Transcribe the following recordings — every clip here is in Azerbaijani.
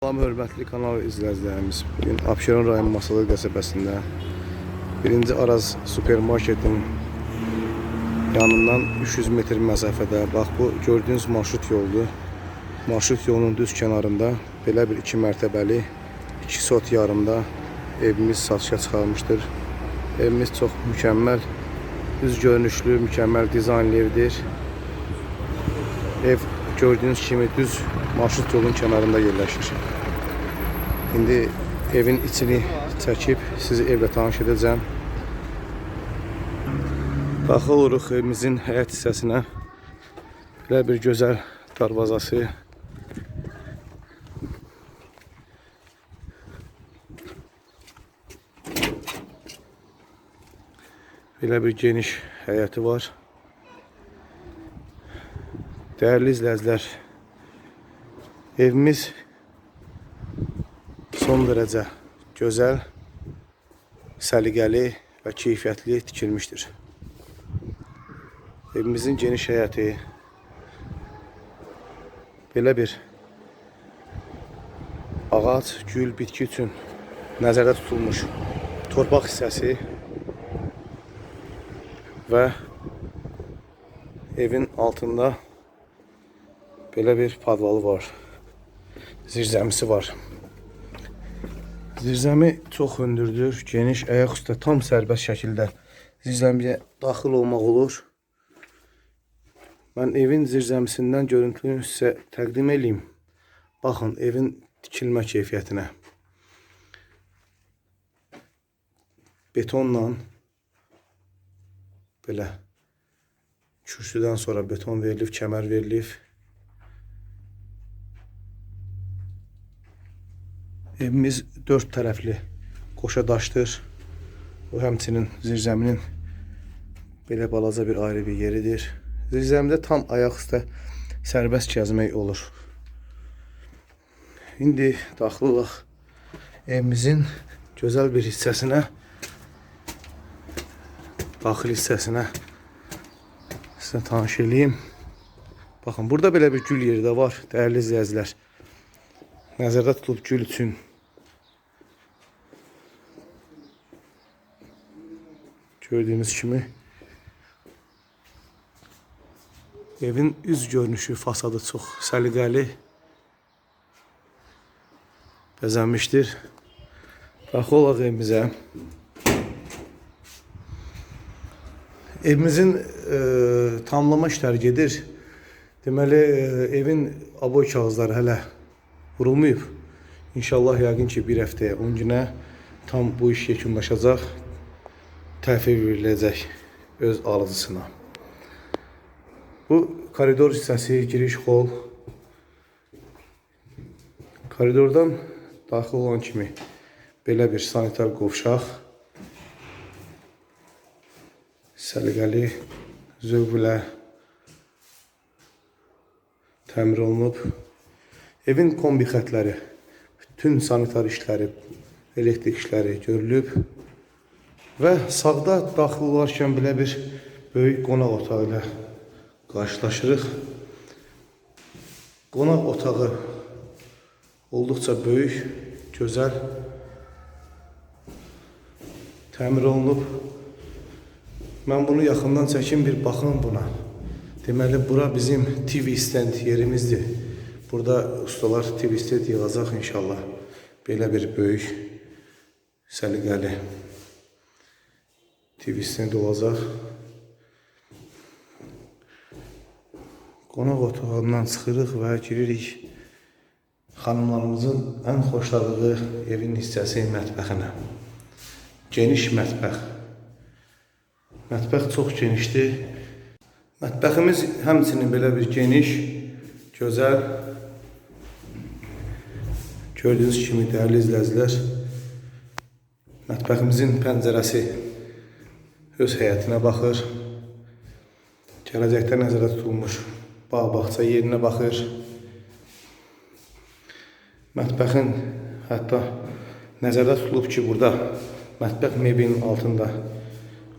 Salam hörmətli kanal izləyicilərimiz. Bugün Abşeron rayon Masalı qəsəbəsində 1-ci Araz supermarketin yanından 300 metr məsafədə bax bu gördüyünüz marşrut yoldur. Marşrut yolunun düz kənarında belə bir 2 mərtəbəli 2 sot yarımda evimiz satışa çıxarılmışdır. Evimiz çox mükəmməl, düz görünüşlü, mükəmməl dizaynlı evdir. Ev gördüyünüz kimi düz marşrut yolun kənarında yerləşir. İndi evin içini çəkib sizi evlə tanış edəcəm. Oluruq evimizin həyət hissəsinə. Belə bir gözəl darvazası. Belə bir geniş həyəti var. Değerli izləyicilər, evimiz son dərəcə gözəl, səliqəli və keyfiyyətli tikilmişdir. Evimizin geniş həyəti belə bir ağac, gül, bitki üçün nəzərdə tutulmuş torpaq hissəsi və evin altında belə bir padvalı var. Zirzəmisi var. Zirzəmi çox hündürdür, geniş, ayaq üstə tam sərbəst şəkildə zirzəmiyə daxil olmaq olur. Mən evin zirzəmisindən görüntünü sizə təqdim edeyim. Baxın evin tikilmə keyfiyyətinə. Betonla belə kürsüdən sonra beton verilib, kəmər verilib. Evimiz dört tərəfli qoşa daşdır. O həmçinin zirzəminin belə balaca bir ayrı bir yeridir. Zirzəmidə tam ayaq üstə sərbəst gəzmək olur. İndi daxil olaq evimizin gözəl bir hissəsinə, daxil hissəsinə sizə tanış eləyim. Baxın, burada belə bir gül yeri də var, dəyərli izləyicilər. Nəzərdə tutulub gül üçün Gördüğünüz kimi evin üz görünüşü, fasadı çox səliqəli bəzənmişdir. Daxil olaq evimizə. Evimizin e, tamamlama işləri gedir. Deməli, e, evin aboy kağızları hələ vurulmayıb. İnşallah yəqin ki, bir həftəyə, 10 günə tam bu iş yekunlaşacaq təhvil veriləcək öz alıcısına. Bu koridor hissəsi, giriş hol. Koridordan daxil olan kimi belə bir sanitar qovşaq. Səliqəli, zövqlə təmir olunub. Evin kombi xətləri, bütün sanitar işləri, elektrik işləri görülüb. Və sağda daxil olarkən belə bir böyük qonaq otağı ilə qarşılaşırıq. Qonaq otağı olduqca böyük, gözəl təmir olunub. Mən bunu yaxından çəkim bir baxın buna. Deməli bura bizim TV stand yerimizdir. Burada ustalar TV stand yığacaq inşallah. Belə bir böyük səliqəli TV stand olacaq. Qonaq otağından çıxırıq və giririk xanımlarımızın ən xoşladığı evin hissəsi mətbəxinə. Geniş mətbəx. Mətbəx çox genişdir. Mətbəximiz həmçinin belə bir geniş, gözəl. Gördüyünüz kimi dəyərli izləyicilər, mətbəximizin pəncərəsi öz həyətinə baxır. Gələcəkdə nəzərdə tutulmuş bağ-bağça yerinə baxır. Mətbəxin hətta nəzərdə tutulub ki, burada mətbəx mebelinin altında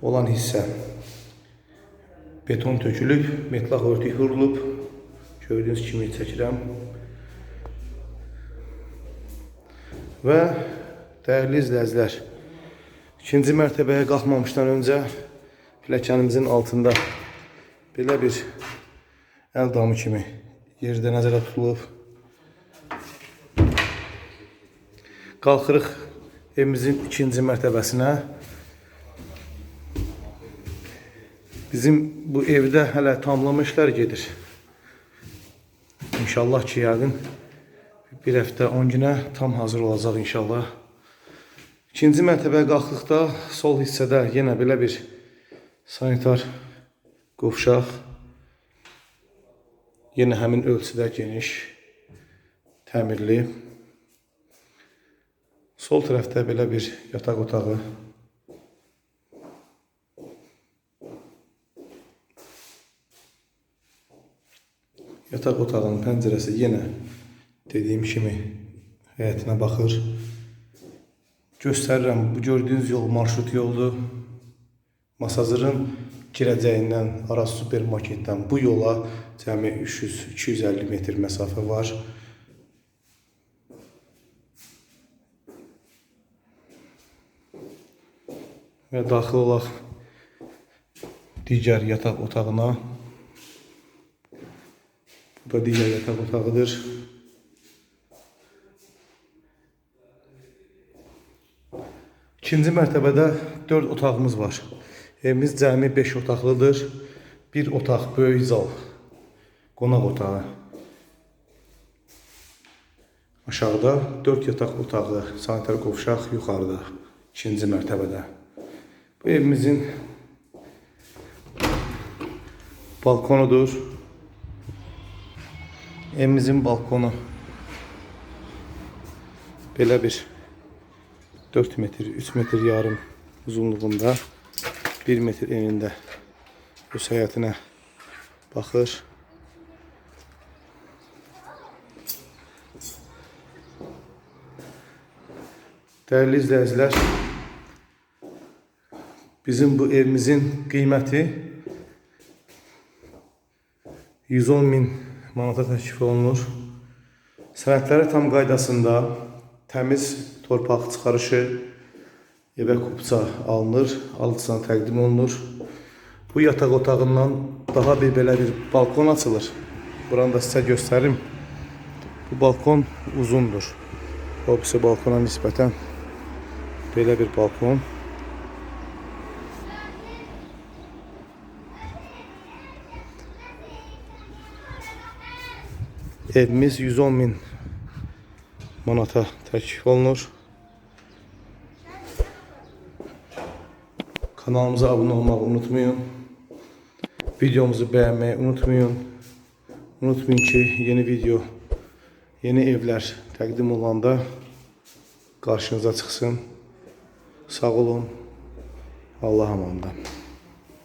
olan hissə beton tökülüb, metlaq örtük vurulub. Gördüyünüz kimi çəkirəm. Və dəyərli izləyicilər, ikinci mərtəbəyə qalxmamışdan öncə pilləkənimizin altında belə bir əl damı kimi yerdə nəzərə tutulub. Qalxırıq evimizin ikinci mərtəbəsinə. Bizim bu evdə hələ tamlama işlər gedir. İnşallah ki, yəqin bir həftə 10 günə tam hazır olacaq inşallah. İkinci mərtəbəyə qalxdıqda sol hissədə yenə belə bir sanitar qovşaq. Yenə həmin ölçüdə geniş, təmirli. Sol tərəfdə belə bir yataq otağı. Yataq otağının pəncərəsi yenə dediyim kimi həyətinə baxır. Göstərirəm, bu gördüyünüz yol marşrut yoldur. Masazırın girəcəyindən Aras supermarketdən bu yola cəmi 300-250 metr məsafə var. Və daxil olaq digər yataq otağına. Bu da digər yataq otağıdır. İkinci mərtəbədə 4 otağımız var. Evimiz cəmi 5 otaqlıdır. Bir otaq böyük zal, qonaq otağı. Aşağıda 4 yataq otağı, sanitar qovşaq yuxarıda, ikinci mərtəbədə. Bu evimizin balkonudur. Evimizin balkonu belə bir 4 metr, 3 metr yarım uzunluğunda 1 metr enində öz həyətinə baxır. Dəyərli izləyicilər, bizim bu evimizin qiyməti 110 min manata təklif olunur. Sənədləri tam qaydasında təmiz torpaq çıxarışı evə kupça alınır, alıcısına təqdim olunur. Bu yataq otağından daha bir belə bir balkon açılır. Buranı da sizə göstərim. Bu balkon uzundur. O birisi balkona nisbətən belə bir balkon. Evimiz 110 min manata təklif olunur. Kanalımıza abunə olmağı unutmayın. Videomuzu beğenmeyi unutmayın. Unutmayın ki yeni video, yeni evlər təqdim olanda qarşınıza çıxsın. Sağ olun. Allah amanında.